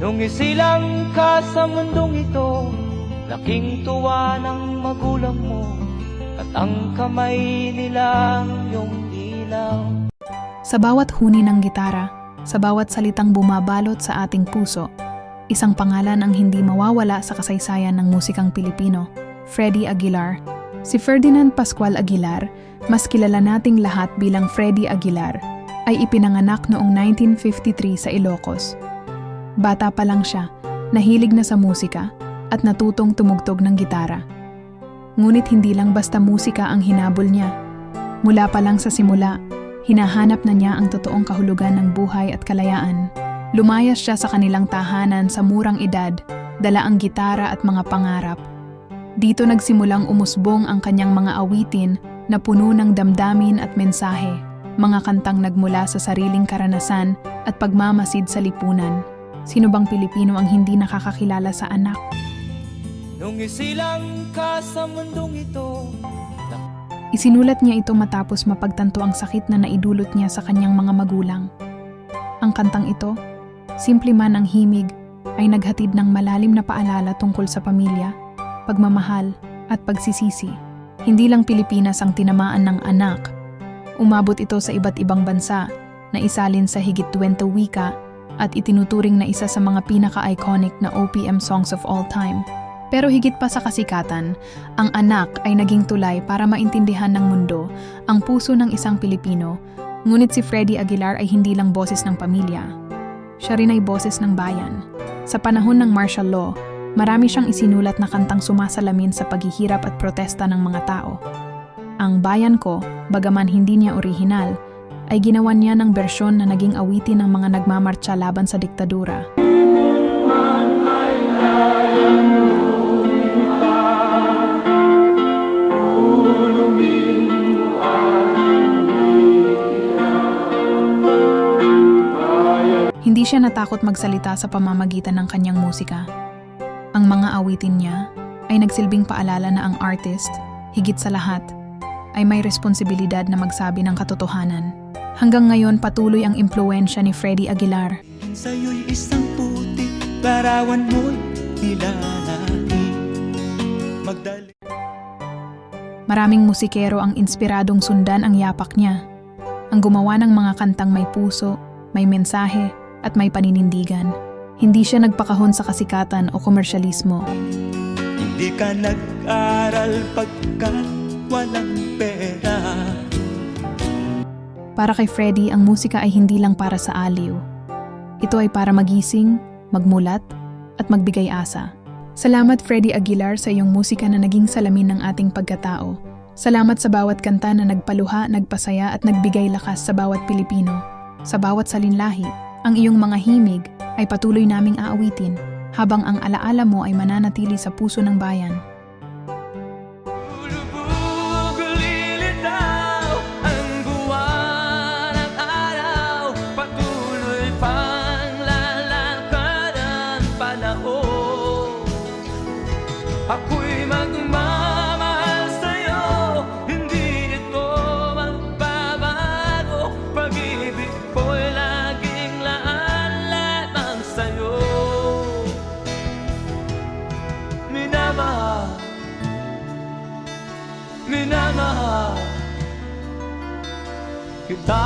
Nung isilang ka sa mundong ito Laking tuwa ng magulang mo At ang kamay nila yung ilaw Sa bawat huni ng gitara, sa bawat salitang bumabalot sa ating puso, isang pangalan ang hindi mawawala sa kasaysayan ng musikang Pilipino, Freddie Aguilar. Si Ferdinand Pascual Aguilar, mas kilala nating lahat bilang Freddie Aguilar, ay ipinanganak noong 1953 sa Ilocos. Bata pa lang siya, nahilig na sa musika at natutong tumugtog ng gitara. Ngunit hindi lang basta musika ang hinabol niya. Mula pa lang sa simula, hinahanap na niya ang totoong kahulugan ng buhay at kalayaan. Lumayas siya sa kanilang tahanan sa murang edad, dala ang gitara at mga pangarap. Dito nagsimulang umusbong ang kanyang mga awitin na puno ng damdamin at mensahe, mga kantang nagmula sa sariling karanasan at pagmamasid sa lipunan. Sino bang Pilipino ang hindi nakakakilala sa anak? Nung isilang ka sa mundong ito Isinulat niya ito matapos mapagtanto ang sakit na naidulot niya sa kanyang mga magulang. Ang kantang ito, simple man ang himig, ay naghatid ng malalim na paalala tungkol sa pamilya, pagmamahal, at pagsisisi. Hindi lang Pilipinas ang tinamaan ng anak. Umabot ito sa iba't ibang bansa na isalin sa higit 20 wika at itinuturing na isa sa mga pinaka-iconic na OPM songs of all time. Pero higit pa sa kasikatan, ang anak ay naging tulay para maintindihan ng mundo ang puso ng isang Pilipino, ngunit si Freddie Aguilar ay hindi lang boses ng pamilya. Siya rin ay boses ng bayan. Sa panahon ng martial law, marami siyang isinulat na kantang sumasalamin sa paghihirap at protesta ng mga tao. Ang Bayan Ko, bagaman hindi niya orihinal, ay ginawa niya ng bersyon na naging awitin ng mga nagmamarcha laban sa diktadura. Hindi siya natakot magsalita sa pamamagitan ng kanyang musika. Ang mga awitin niya ay nagsilbing paalala na ang artist, higit sa lahat, ay may responsibilidad na magsabi ng katotohanan. Hanggang ngayon patuloy ang impluensya ni Freddie Aguilar. Sa'yo'y isang puti, larawan mo'y nilalahi Magdali Maraming musikero ang inspiradong sundan ang yapak niya. Ang gumawa ng mga kantang may puso, may mensahe, at may paninindigan. Hindi siya nagpakahon sa kasikatan o komersyalismo. Hindi ka nag-aral pagkat walang pera Para kay Freddie, ang musika ay hindi lang para sa aliw. Ito ay para magising, magmulat, at magbigay asa. Salamat Freddie Aguilar sa iyong musika na naging salamin ng ating pagkatao. Salamat sa bawat kanta na nagpaluha, nagpasaya at nagbigay lakas sa bawat Pilipino. Sa bawat salinlahi, ang iyong mga himig ay patuloy naming aawitin habang ang alaala mo ay mananatili sa puso ng bayan. Ako'y magmamahal sa'yo. Hindi ito magbabago. Pag-ibig ko'y laging laan lamang sa'yo. Minamahal. Minamahal. Kita